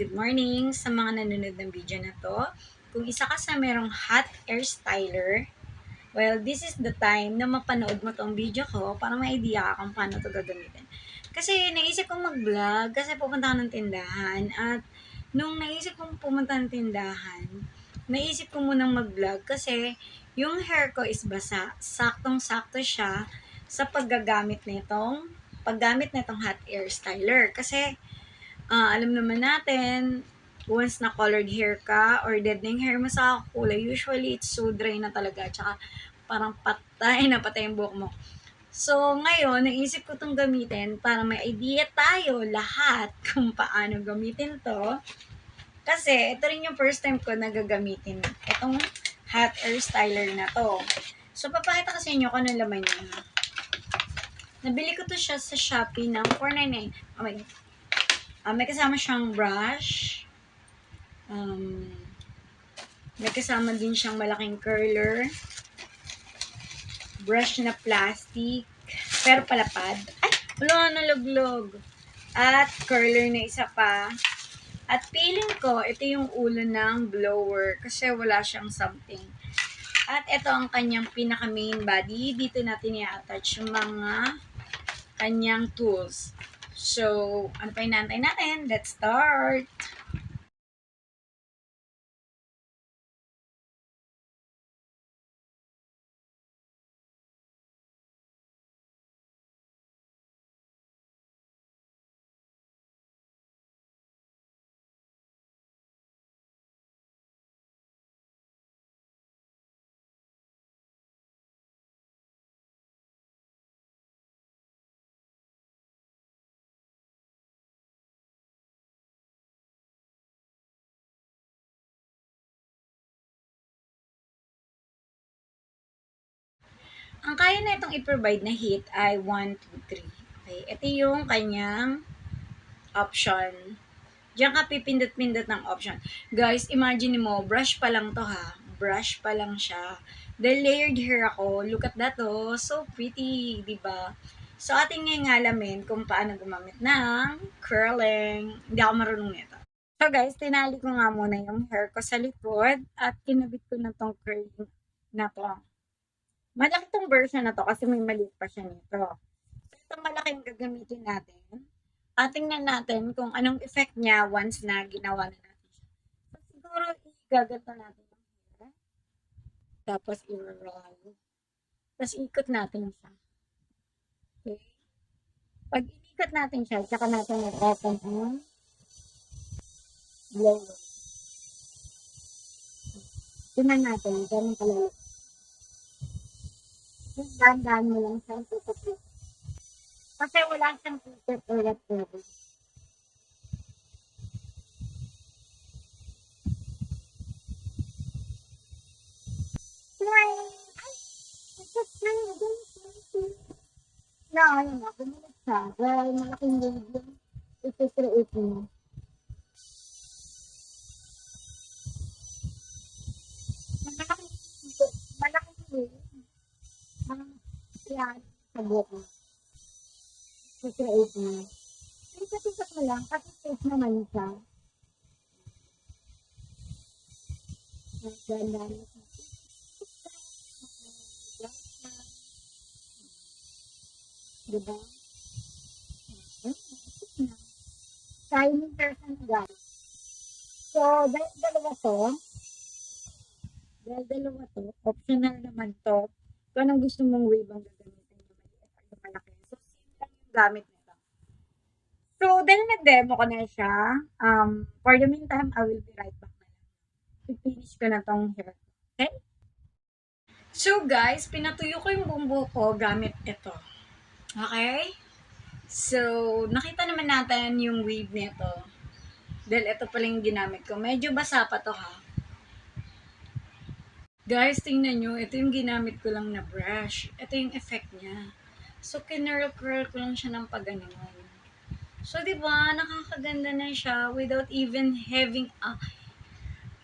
good morning sa mga nanonood ng video na to. Kung isa ka sa merong hot air styler, well, this is the time na mapanood mo tong video ko para may idea ka kung paano to gagamitin. Kasi naisip kong mag-vlog kasi pupunta ako ng tindahan at nung naisip kong pumunta ng tindahan, naisip ko munang mag-vlog kasi yung hair ko is basa. Saktong-sakto siya sa paggagamit nitong paggamit nitong hot air styler. Kasi ah, alam naman natin, once na colored hair ka or dead na yung hair mo sa kulay, usually it's so dry na talaga. Tsaka parang patay na patay yung buhok mo. So, ngayon, naisip ko itong gamitin para may idea tayo lahat kung paano gamitin to. Kasi, ito rin yung first time ko na gagamitin itong hot air styler na to. So, papakita ko sa inyo kung ano laman niya. Nabili ko to siya sa Shopee ng 499. Oh my God. Ah, may kasama siyang brush. Um, may kasama din siyang malaking curler. Brush na plastic. Pero palapad. Ay! Wala, nalaglog. At curler na isa pa. At feeling ko, ito yung ulo ng blower kasi wala siyang something. At ito ang kanyang pinaka main body. Dito natin i-attach yung mga kanyang tools. So, ano pa inaantay natin? Let's start! Ang kaya na itong i-provide na heat ay 1, 2, 3. Okay, ito yung kanyang option. Diyan ka pipindot-pindot ng option. Guys, imagine mo, brush pa lang to ha. Brush pa lang siya. Dahil layered hair ako, look at that oh. So pretty, di ba? So ating ngayon alamin kung paano gumamit ng curling. Hindi ako marunong nito. So guys, tinali ko nga muna yung hair ko sa likod at kinabit ko na tong curling na to. Malaki tong version na to kasi may maliit pa siya nito. So, itong malaking gagamitin natin. At tingnan natin kung anong effect niya once na ginawa na natin siya. So, siguro igaganto natin yung hair. Tapos i-roll. Tapos ikot natin siya. Okay? Pag inikot natin siya, tsaka natin i-open ang blower. Tingnan natin, ganun pala Dahan-dahan mo lang siyang tutupi. Kasi wala siyang ticket or whatever. Na, ayun na, bumalik siya. Dahil malaking wave yung iti-create mo. Malaking wave. Parang yan, sa buhok mo. I-create mo. Pinsat-pinsat mo lang, kasi safe naman siya. Ganda na siya. Diba? Shiny person guys. So, dahil dalawa to, dahil dalawa to, optional naman to, kung anong gusto mong wave ang gagamitin or yung malaki. So, same lang yung gamit nito. So, dahil nag-demo ko na siya, um, for the meantime, I will be right back na lang. I-finish ko na tong hair. Okay? So, guys, pinatuyo ko yung bumbo ko gamit ito. Okay? So, nakita naman natin yung wave nito. Dahil ito pala yung ginamit ko. Medyo basa pa to ha. Guys, tingnan nyo. Ito yung ginamit ko lang na brush. Ito yung effect niya. So, kinurl-curl ko lang siya ng paganon. So, di ba nakakaganda na siya without even having a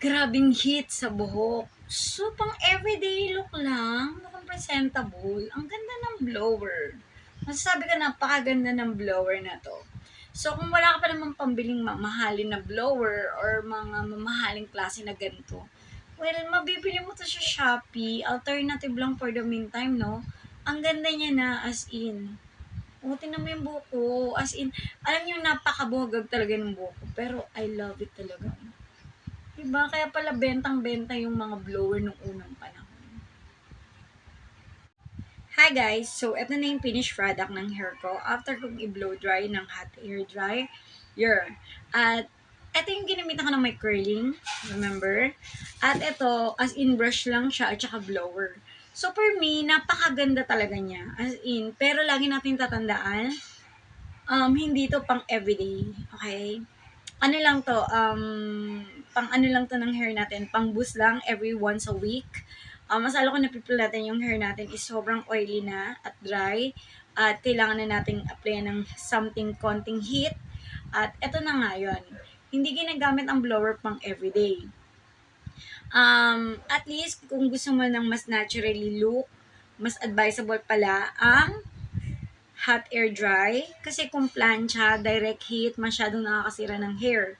grabing heat sa buhok. So, pang everyday look lang, mukhang presentable. Ang ganda ng blower. Masasabi ko napakaganda ng blower na to. So, kung wala ka pa namang pambiling mamahalin na blower or mga mamahaling klase na ganito, well, mabibili mo to sa Shopee. Alternative lang for the meantime, no? Ang ganda niya na, as in. O, tingnan mo yung buko. As in, alam niyo, napakabuhagag talaga ng buko. Pero, I love it talaga. Diba? Kaya pala bentang-benta yung mga blower nung unang panahon. Hi guys! So, ito na yung finished product ng hair ko. After kong i-blow dry ng hot air dryer. At, ito yung ginamitan ko ng may curling. Remember? At ito, as in brush lang siya at saka blower. So, for me, napakaganda talaga niya. As in, pero lagi natin tatandaan, um, hindi to pang everyday. Okay? Ano lang to, um, pang ano lang to ng hair natin, pang boost lang every once a week. Um, mas lalo ko napipil natin yung hair natin is sobrang oily na at dry. At kailangan na nating apply ng something konting heat. At eto na nga yun. Hindi ginagamit ang blower pang everyday. Um, at least, kung gusto mo ng mas naturally look, mas advisable pala ang hot air dry. Kasi kung plancha, direct heat, masyadong nakakasira ng hair.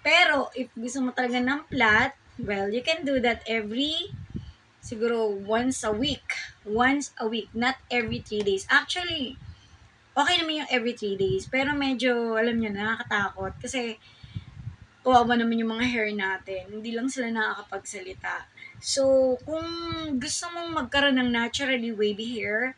Pero, if gusto mo talaga ng flat, well, you can do that every siguro once a week. Once a week, not every three days. Actually, okay naman yung every three days. Pero medyo, alam nyo, nakakatakot. Kasi, kawawa naman yung mga hair natin. Hindi lang sila nakakapagsalita. So, kung gusto mong magkaroon ng naturally wavy hair,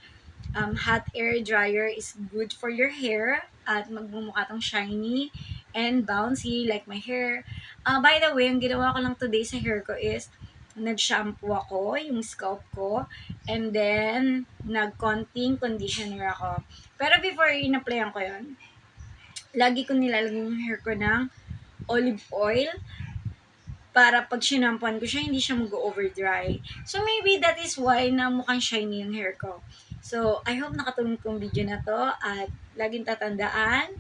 um, hot air dryer is good for your hair at magmumukha tong shiny and bouncy like my hair. Uh, by the way, ang ginawa ko lang today sa hair ko is nag-shampoo ako, yung scalp ko, and then, nag-conting conditioner ako. Pero before in-applyan ko yun, lagi ko nilalagay yung hair ko ng olive oil para pag sinampuan ko siya, hindi siya mag-over dry. So, maybe that is why na mukhang shiny yung hair ko. So, I hope nakatulong tong video na to at laging tatandaan,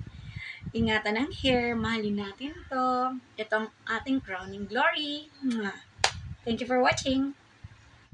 ingatan ang hair, mahalin natin to. Itong ating crowning glory. Thank you for watching.